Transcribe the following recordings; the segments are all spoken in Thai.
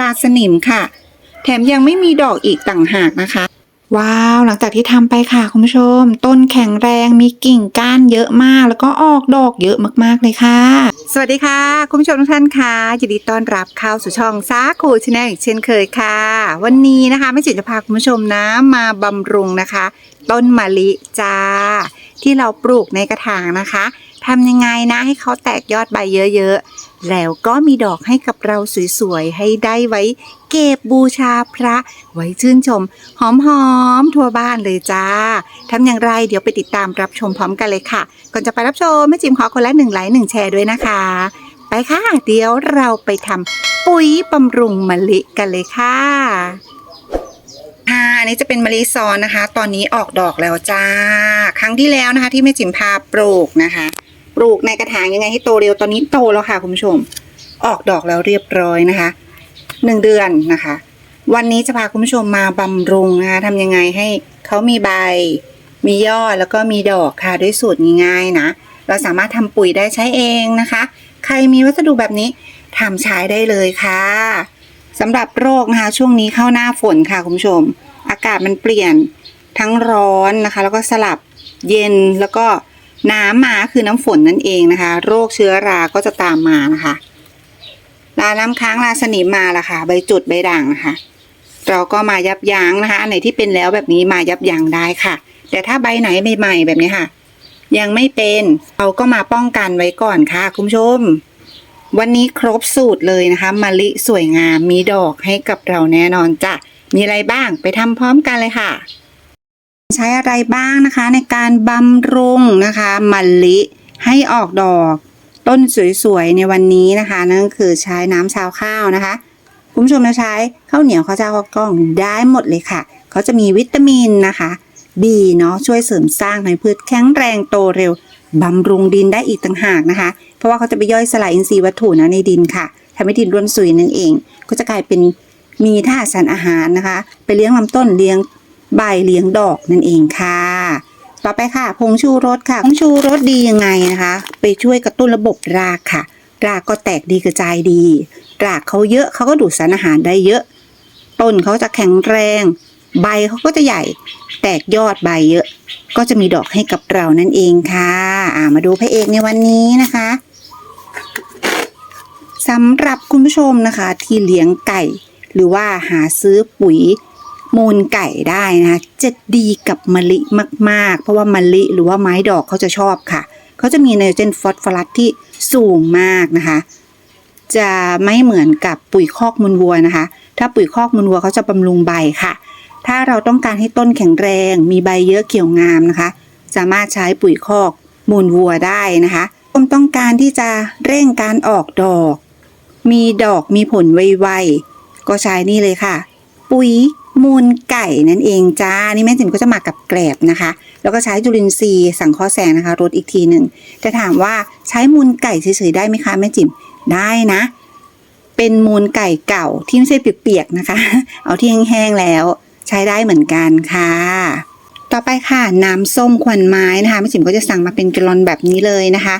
ราสนิมค่ะ แถมยังไม่มีดอกอีกต่างหากนะคะ ว้าว หลังจากที่ทำไปค่ะคุณผู้ชม ต้นแข็งแรงมีกิ่งก้านเยอะมาก แล้วก็ออกดอกเยอะมากๆเลยค่ะ สวัสดีค่ะ คุณผู้ชมทุกท่านค่ะยินดีต้อนรับเข้าสู่ช่องซาคูชแนลอีกเช่นเคยค่ะ วันนี้นะคะแม่จิตจะพาคุณผู้ชมนะมาบำรุงนะคะ ต้นมะลิจ้า ที่เราปลูกในกระถางนะคะทำยังไงนะให้เขาแตกยอดใบเยอะๆ แล้วก็มีดอกให้กับเราสวยๆ ให้ได้ไว้เก็บบูชาพระ ไว้ชื่นชม หอมๆ ทั่วบ้านเลยจ้าทำอย่างไรเดี๋ยวไปติดตามรับชมพร้อมกันเลยค่ะ ก่อนจะไปรับชมแม่จิมขอคนละหนึ่งไลค์หนึ่งแชร์ด้วยนะคะ ไปค่ะ เดี๋ยวเราไปทำปุ๋ยบำรุงมะลิกันเลยค่ะ ค่ะอันนี้จะเป็นมะลิซอนนะคะ ตอนนี้ออกดอกแล้วจ้า ครั้งที่แล้วนะคะ ที่แม่จิ๋มพาปลูกนะคะ ปลูกในกระถางยังไงให้โตเร็วตอนนี้โตแล้วค่ะคุณผู้ชม ออกดอกแล้วเรียบร้อยนะคะหนึ่งเดือนนะคะ วันนี้จะพาคุณผู้ชมมาบำรุงนะคะทำยังไงให้เขามีใบ มียอดแล้วก็มีดอกค่ะด้วยสูตรง่ายๆนะ เราสามารถทำปุ๋ยได้ใช้เองนะคะ ใครมีวัสดุแบบนี้ทำใช้ได้เลยค่ะ สำหรับโรคนะคะช่วงนี้เข้าหน้าฝนค่ะคุณผู้ชม อากาศมันเปลี่ยนทั้งร้อนนะคะ แล้วก็สลับเย็นแล้วก็น้ำมาคือน้ำฝนนั่นเองนะคะ โรคเชื้อราก็จะตามมานะคะลาน้ำค้างลาสนิมมาละค่ะ ใบจุดใบด่างนะคะเราก็มายับยั้งนะคะอันไหนที่เป็นแล้วแบบนี้มายับยั้งได้ค่ะ แต่ถ้าใบไหนใหม่ๆแบบนี้ค่ะ ยังไม่เป็นเราก็มาป้องกันไว้ก่อนค่ะ คุณผู้ชม วันนี้ครบสูตรเลยนะคะมะลิสวยงามมีดอกให้กับเราแน่นอนจ้ะ มีอะไรบ้างไปทำพร้อมกันเลยค่ะ ใช้อะไรบ้างนะคะ ในการบำรุงนะคะมะลิให้ออกดอกต้นสวยๆในวันนี้นะคะ นั่นคือใช้น้ำชาวข้าวนะคะคุณผู้ชมจะใช้ข้าวเหนียวข้าวเจ้าข้าวกล้องได้หมดเลยค่ะ เขาจะมีวิตามินนะคะ B เนาะช่วยเสริมสร้างให้พืชแข็งแรงโตเร็วบำรุงดินได้อีกต่างหากนะคะ เพราะว่าเขาจะไปย่อยสลายอินทรีย์วัตถุนะในดินค่ะทำให้ดินร่วนซุยนั่นเอง ก็จะกลายเป็นมีธาตุสารอาหารนะคะ ไปเลี้ยงลำต้นเลี้ยงใบเลี้ยงดอกนั่นเองค่ะ ต่อไปค่ะผงชูรสค่ะผงชูรสดียังไงนะคะ ไปช่วยกระตุ้นระบบรากค่ะ รากก็แตกดีกระจายดี รากเขาเยอะเขาก็ดูดสารอาหารได้เยอะ ต้นเขาจะแข็งแรง ใบเขาก็จะใหญ่ แตกยอดใบเยอะ ก็จะมีดอกให้กับเรานั่นเองค่ะอ่ามาดูพระเอกในวันนี้นะคะสำหรับคุณผู้ชมนะคะที่เลี้ยงไก่ หรือว่าหาซื้อปุ๋ยมูลไก่ได้นะคะจะดีกับมะลิมากๆ เพราะว่ามะลิหรือว่าไม้ดอกเขาจะชอบค่ะ เขาจะมีไนโตรเจนฟอสฟอรัสที่สูงมากนะคะ จะไม่เหมือนกับปุ๋ยคอกมูลวัวนะคะ ถ้าปุ๋ยคอกมูลวัวเขาจะบำรุงใบค่ะ ถ้าเราต้องการให้ต้นแข็งแรง มีใบเยอะเขียวงามนะคะ สามารถใช้ปุ๋ยคอกมูลวัวได้นะคะผมต้องการที่จะเร่งการออกดอก มีดอกมีผลไวๆก็ใช้นี่เลยค่ะ ปุ๋ยมูลไก่นั่นเองจ้า นี่แม่จิ๋มก็จะหมักกับแกลบนะคะ แล้วก็ใช้จุลินทรีย์สังเคราะห์แสงนะคะรดอีกทีหนึ่งแต่ถามว่าใช้มูลไก่เฉยๆได้ไหมคะแม่จิ๋มได้นะ เป็นมูลไก่เก่าที่ไม่ใช่เปียกๆนะคะ เอาที่แห้งๆแล้ว ใช้ได้เหมือนกันค่ะ ต่อไปค่ะน้ำส้มควันไม้นะคะแม่จิ๋มก็จะสั่งมาเป็นแกลอนแบบนี้เลยนะคะ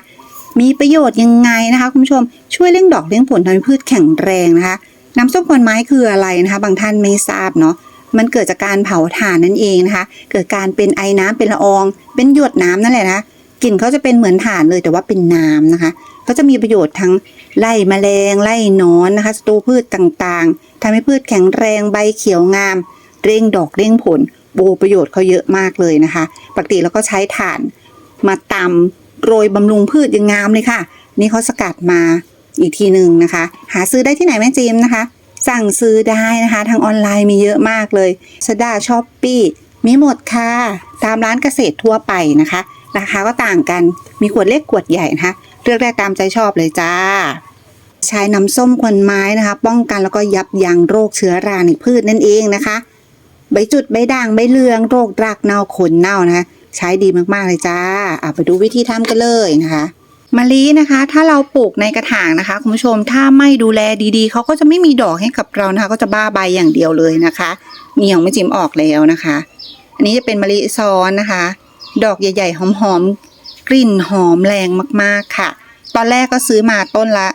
มีประโยชน์ยังไงนะคะคุณผู้ชมช่วยเร่งดอกเร่งผลทำให้พืชแข็งแรงนะคะ น้ำส้มควันไม้คืออะไรนะคะ บางท่านไม่ทราบเนาะมันเกิดจากการเผาถ่านนั่นเองนะคะ เกิดการเป็นไอน้ำเป็นละออง เป็นหยดน้ำนั่นแหละนะกลิ่นเขาจะเป็นเหมือนถ่านเลยแต่ว่าเป็นน้ำนะคะเขาจะมีประโยชน์ทั้งไล่แมลงไล่หนอนนะคะศัตรูพืชต่างๆทำให้พืชแข็งแรงใบเขียวงาม เร่งดอกเร่งผลโบประโยชน์เขาเยอะมากเลยนะคะ ปกติเราก็ใช้ถ่านมาตำโรยบำรุงพืชยังงามเลยค่ะ นี่เขาสกัดมาอีกทีหนึ่งนะคะ หาซื้อได้ที่ไหนแม่จีมนะคะ สั่งซื้อได้นะคะ ทางออนไลน์มีเยอะมากเลยสดาช้อปปี้มีหมดค่ะ ตามร้านเกษตรทั่วไปนะคะราคาก็ต่างกันมีขวดเล็กขวดใหญ่นะคะเลือกได้ตามใจชอบเลยจ้า ใช้น้ำส้มควันไม้นะคะ ป้องกันแล้วก็ยับยั้งโรคเชื้อราในพืชนั่นเองนะคะ ใบจุดใบด่างใบเหลืองโรครากเน่าขนเน่านะคะใช้ดีมากๆเลยจ้าเอะไปดูวิธีทำกันเลยนะคะมะลินะคะ ถ้าเราปลูกในกระถางนะคะคุณผู้ชมถ้าไม่ดูแลดีๆเขาก็จะไม่มีดอกให้กับเรานะคะ ก็จะบ้าใบอย่างเดียวเลยนะคะมีของไม่จิมออกแล้วนะคะ อันนี้จะเป็นมะลิซ้อนนะคะ ดอกใหญ่ๆหอมๆกลิ่นหอมแรงมากๆค่ะ ตอนแรกก็ซื้อมาต้นละ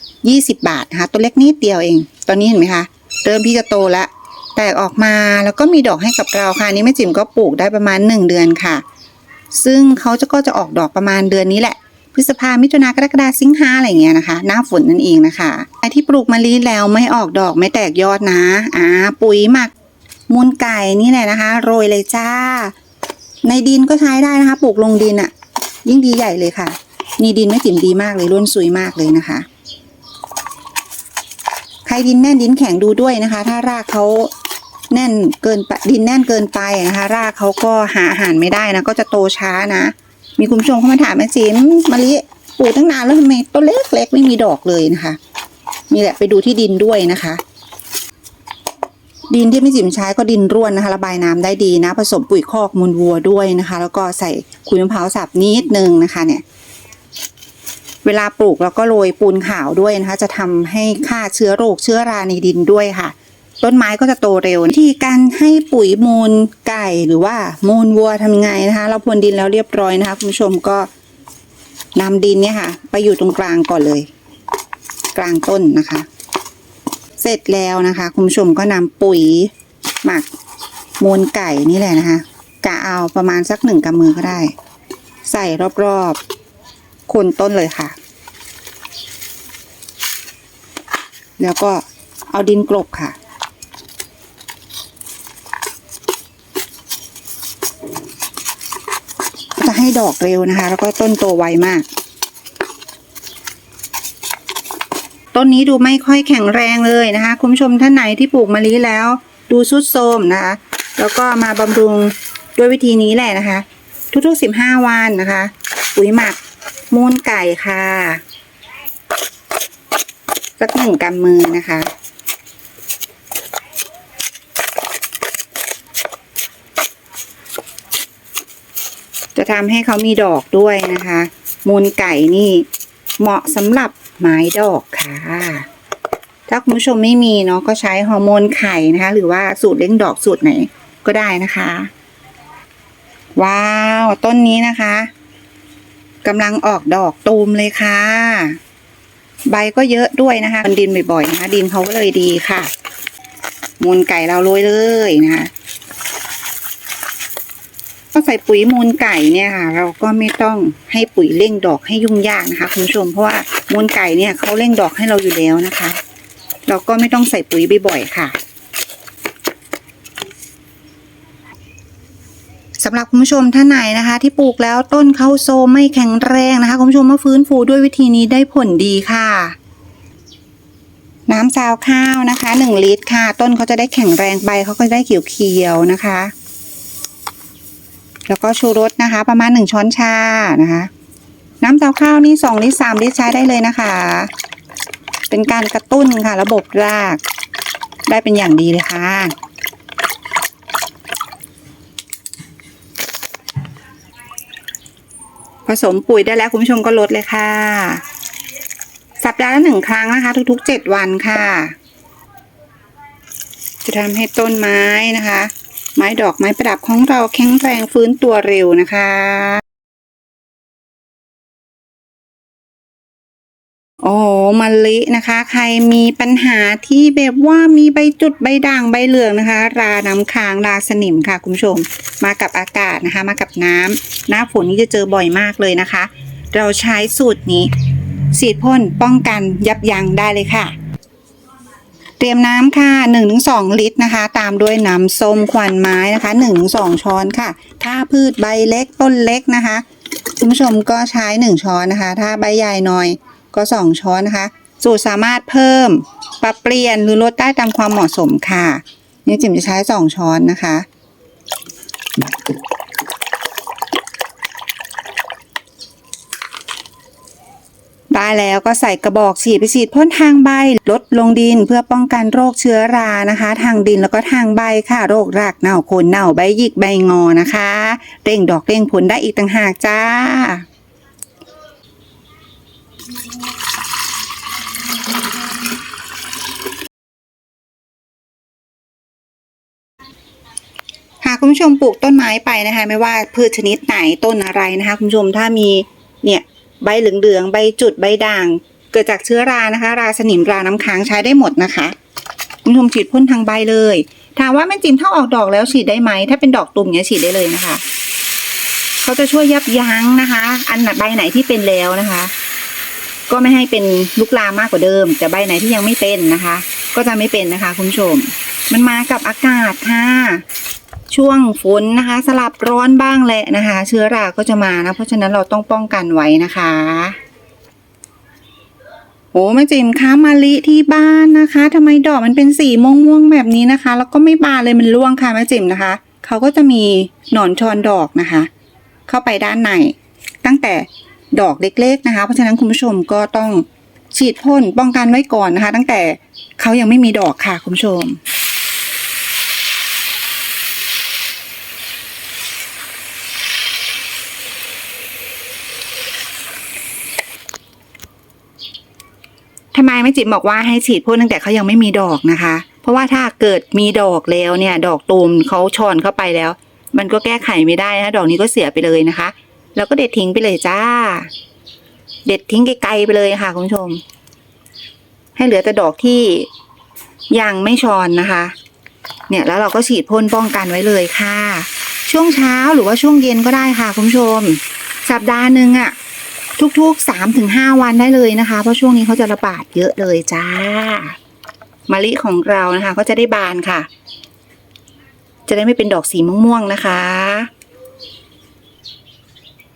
20 บาทนะคะตัวเล็กนิดเดียวเอง ตอนนี้เห็นไหมคะเริ่มที่จะโตแล้ว แตกออกมาแล้วก็มีดอกให้กับเราค่ะนนี้แม่จิ๋มก็ปลูกได้ประมาณ 1 เดือนค่ะ ซึ่งเขาจะก็จะออกดอกประมาณเดือนนี้แหละ พฤษภามิถุนากรกฎาสิงหาอะไรเงี้ยนะคะ หน้าฝนนั่นเองนะคะไอที่ปลูกมะลิแล้วไม่ออกดอกไม่แตกยอดนะอ่าปุ๋ยหมักมูลไก่นี่แหละนะคะ โรยเลยจ้า ในดินก็ใช้ได้นะคะ ปลูกลงดินอะ่ะ ยิ่งดีใหญ่เลยค่ะนี่ดินไม่จิ๋มดีมากเลยร่วนซุยมากเลยนะคะ ใครดินแน่นดินแข็งดูด้วยนะคะ ถ้ารากเขา แน่นเกินไปดินแน่นเกินไปนะคะ รากเขาก็หาอาหารไม่ได้นะ ก็จะโตช้านะ มีคุณผู้ชมเข้ามาถามแม่จิมมะลิปลูกตั้งนานแล้วทำไมต้นเล็กๆไม่มีดอกเลยนะคะนี่แหละไปดูที่ดินด้วยนะคะ ดินที่แม่จิมใช้ก็ดินร่วนนะคะ ระบายน้ำได้ดีนะ ผสมปุ๋ยคอกมูลวัวด้วยนะคะ แล้วก็ใส่ขุยมะพร้าวสับนิดนึงนะคะ เนี่ย เวลาปลูกเราก็โรยปูนขาวด้วยนะคะ จะทำให้ฆ่าเชื้อโรคเชื้อราในดินด้วยค่ะ ต้นไม้ก็จะโตเร็ววิธีการให้ปุ๋ยมูลไก่หรือว่ามูลวัวทำไงนะคะ เราพรวนดินแล้วเรียบร้อยนะคะคุณผู้ชมก็นำดินเนี่ยค่ะ ไปอยู่ตรงกลางก่อนเลย กลางต้นนะคะ เสร็จแล้วนะคะ คุณผู้ชมก็นำปุ๋ยหมักมูลไก่นี่แหละนะคะกะเอาประมาณสักหนึ่งกำมือก็ได้ ใส่รอบๆโคนต้นเลยค่ะ แล้วก็เอาดินกลบค่ะ จะ ให้ดอกเร็วนะคะ แล้วก็ต้นโตไวมาก ต้นนี้ดูไม่ค่อยแข็งแรงเลยนะคะ คุณผู้ชมท่านไหนที่ปลูกมะลิแล้ว ดูสุดโทมนะคะ แล้วก็มาบำรุงด้วยวิธีนี้แหละนะคะ ทุกๆสิบห้าวันนะคะ ปุ๋ยหมักมูลไก่ค่ะ สักหนึ่งกำมือนะคะ ทำให้เขามีดอกด้วยนะคะ มูลไก่นี่เหมาะสำหรับไม้ดอกค่ะ ถ้าคุณผู้ชมไม่มีเนาะก็ใช้ฮอร์โมนไข่นะคะ หรือว่าสูตรเลี้ยงดอกสูตรไหนก็ได้นะคะ ว้าว ต้นนี้นะคะกำลังออกดอกตูมเลยค่ะ ใบก็เยอะด้วยนะคะมันดินบ่อยๆนะคะ ดินเขาก็เลยดีค่ะ มูลไก่เราโรยเลยนะคะ ก็ใส่ปุ๋ยมูลไก่เนี่ยค่ะ เราก็ไม่ต้องให้ปุ๋ยเร่งดอกให้ยุ่งยากนะคะคุณผู้ชมเพราะว่ามูลไก่เนี่ยเขาเร่งดอกให้เราอยู่แล้วนะคะ เราก็ไม่ต้องใส่ปุ๋ยบ่อยๆค่ะสำหรับคุณผู้ชมท่านไหนนะคะ ที่ปลูกแล้วต้นเขาโซไม่แข็งแรงนะคะ คุณผู้ชมมาฟื้นฟูด้วยวิธีนี้ได้ผลดีค่ะ น้ำซาวข้าวนะคะหนึ่งลิตรค่ะ ต้นเขาจะได้แข็งแรงใบเขาก็จะได้เขียวๆนะคะ แล้วก็ชูรสนะคะ ประมาณหนึ่งช้อนชานะคะ น้ำเต้าข้าวนี่สองลิตรสามลิตรใช้ได้เลยนะคะ เป็นการกระตุ้นค่ะ ระบบราก ได้เป็นอย่างดีเลยค่ะผสมปุ๋ยได้แล้วคุณผู้ชมก็ลดเลยค่ะ สัปดาห์ละหนึ่งครั้งนะคะ ทุกๆเจ็ดวันค่ะ จะทำให้ต้นไม้นะคะ ไม้ดอกไม้ประดับของเราแข็งแรงฟื้นตัวเร็วนะคะ โอ้มะลินะคะ ใครมีปัญหาที่แบบว่ามีใบจุดใบด่างใบเหลืองนะคะ ราน้ำค้างราสนิมค่ะคุณผู้ชม มากับอากาศนะคะ มากับน้ำหน้าฝนนี่จะเจอบ่อยมากเลยนะคะ เราใช้สูตรนี้ฉีดพ่นป้องกันยับยั้งได้เลยค่ะ เตรียมน้ำค่ะ 1-2 ลิตรนะคะ ตามด้วยน้ำส้มควันไม้นะคะ 1-2 ช้อนค่ะ ถ้าพืชใบเล็กต้นเล็กนะคะ คุณผู้ชมก็ใช้ 1 ช้อนนะคะ ถ้าใบใหญ่หน่อยก็ 2 ช้อนนะคะ สูตรสามารถเพิ่ม ปรับเปลี่ยนหรือลดได้ตามความเหมาะสมค่ะนี่จิ๋มจะใช้ 2 ช้อนนะคะ ได้แล้วก็ใส่กระบอกฉีดไปฉีดพ่นทางใบลดลงดินเพื่อป้องกันโรคเชื้อรานะคะ ทางดินแล้วก็ทางใบค่ะโรครากเน่าโคนเน่าใบหยิกใบงอนะคะ เร่งดอกเร่งผลได้อีกต่างหากจ้าหากคุณผู้ชมปลูกต้นไม้ไปนะคะ ไม่ว่าพืชชนิดไหนต้นอะไรนะคะ คุณผู้ชมถ้ามีเนี่ย ใบเหลืองๆ ใบจุดใบด่าง เกิดจากเชื้อรานะคะ ราสนิมราน้ำค้างใช้ได้หมดนะคะคุณผู้ชมฉีดพ่นทางใบเลย ถามว่าแม่จิมถ้าออกดอกแล้วฉีดได้ไหม ถ้าเป็นดอกตุ่มเนี้ยฉีดได้เลยนะคะ เขาจะช่วยยับยั้งนะคะ อันไหนใบไหนที่เป็นแล้วนะคะ ก็ไม่ให้เป็นลุกลามมากกว่าเดิม แต่ใบไหนที่ยังไม่เป็นนะคะ ก็จะไม่เป็นนะคะ คุณผู้ชม มันมากับอากาศค่ะ ช่วงฝนนะคะ สลับร้อนบ้างแหละนะคะ เชื้อราก็จะมานะ เพราะฉะนั้นเราต้องป้องกันไว้นะคะโอ้แม่จิมคะมะลิที่บ้านนะคะทำไมดอกมันเป็นสีม่วงๆแบบนี้นะคะ แล้วก็ไม่บานเลยมันร่วงค่ะแม่จิมนะคะ เขาก็จะมีหนอนชอนดอกนะคะ เข้าไปด้านในตั้งแต่ดอกเล็กๆนะคะ เพราะฉะนั้นคุณผู้ชมก็ต้องฉีดพ่นป้องกันไว้ก่อนนะคะ ตั้งแต่เขายังไม่มีดอกค่ะคุณผู้ชม ไมแม่จิ๋มบอกว่าให้ฉีดพ่นตั้งแต่เขายังไม่มีดอกนะคะ เพราะว่าถ้าเกิดมีดอกแล้วเนี่ย ดอกตูมเขาชอนเข้าไปแล้ว มันก็แก้ไขไม่ได้นะดอกนี้ก็เสียไปเลยนะคะ แล้วก็เด็ดทิ้งไปเลยจ้า เด็ดทิ้งไกลๆไปเลยค่ะคุณผู้ชม ให้เหลือแต่ดอกที่ยังไม่ชอนนะคะ เนี่ยแล้วเราก็ฉีดพ่นป้องกันไว้เลยค่ะ ช่วงเช้าหรือว่าช่วงเย็นก็ได้ค่ะคุณผู้ชม สัปดาห์หนึ่งอะ ทุกๆสามถึงห้าวันได้เลยนะคะ เพราะช่วงนี้เขาจะระบาดเยอะเลยจ้ามะลิของเรานะคะ ก็จะได้บานค่ะ จะได้ไม่เป็นดอกสีม่วงๆนะคะ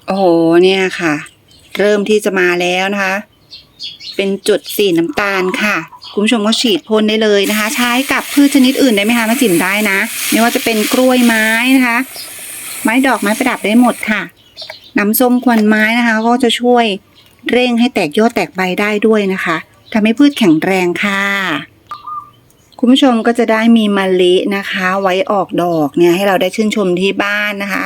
โอ้โหเนี่ยค่ะ เริ่มที่จะมาแล้วนะคะ เป็นจุดสีน้ำตาลค่ะคุณผู้ชมก็ฉีดพ่นได้เลยนะคะ ใช้กับพืชชนิดอื่นได้ไหมคะมาจิ่มได้นะ ไม่ว่าจะเป็นกล้วยไม้นะคะ ไม้ดอกไม้ประดับได้หมดค่ะ น้ำส้มควันไม้นะคะก็จะช่วยเร่งให้แตกยอดแตกใบได้ด้วยนะคะทำให้พืชแข็งแรงค่ะ คุณผู้ชมก็จะได้มีมะลินะคะ ไว้ออกดอกเนี่ยให้เราได้ชื่นชมที่บ้านนะคะ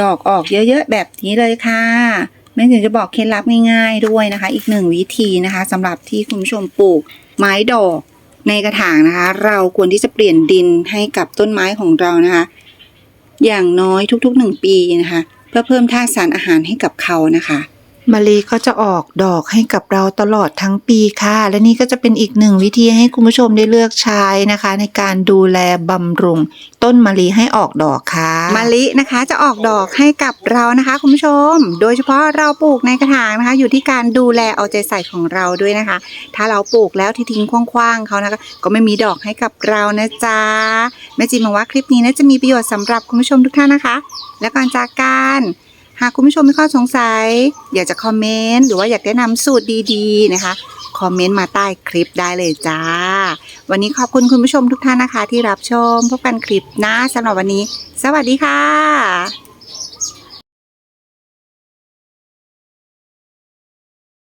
ดอกออกเยอะๆแบบนี้เลยค่ะแม่ถึงจะบอกเคล็ดลับง่ายๆด้วยนะคะ อีกหนึ่งวิธีนะคะสำหรับที่คุณผู้ชมปลูกไม้ดอกในกระถางนะคะ เราควรที่จะเปลี่ยนดินให้กับต้นไม้ของเรานะคะ อย่างน้อยทุกๆหนึ่งปีนะคะ เพื่อเพิ่มธาตุสารอาหารให้กับเขานะคะ มะลิก็จะออกดอกให้กับเราตลอดทั้งปีค่ะ และนี่ก็จะเป็นอีกหนึ่งวิธีให้คุณผู้ชมได้เลือกใช้นะคะ ในการดูแลบำรุง ต้นมะลิให้ออกดอกค่ะมะลินะคะจะออกดอกให้กับเรานะคะ คุณผู้ชม โดยเฉพาะเราปลูกในกระถางนะคะ อยู่ที่การดูแลเอาใจใส่ของเราด้วยนะคะ ถ้าเราปลูกแล้วที่ทิ้งคว้างๆเขานะคะ ก็ไม่มีดอกให้กับเรานะจ๊ะแม่จีมองว่าคลิปนี้น่าจะมีประโยชน์สำหรับคุณผู้ชมทุกท่านนะคะ และก่อนจากกัน หากคุณผู้ชมมีข้อสงสัย อยากจะคอมเมนต์หรือว่าอยากแนะนำสูตรดีๆนะคะ คอมเมนต์มาใต้คลิปได้เลยจ้า วันนี้ขอบคุณคุณผู้ชมทุกท่านนะคะ ที่รับชมพบกันคลิปหน้าสำหรับวันนี้ สวัสดีค่ะ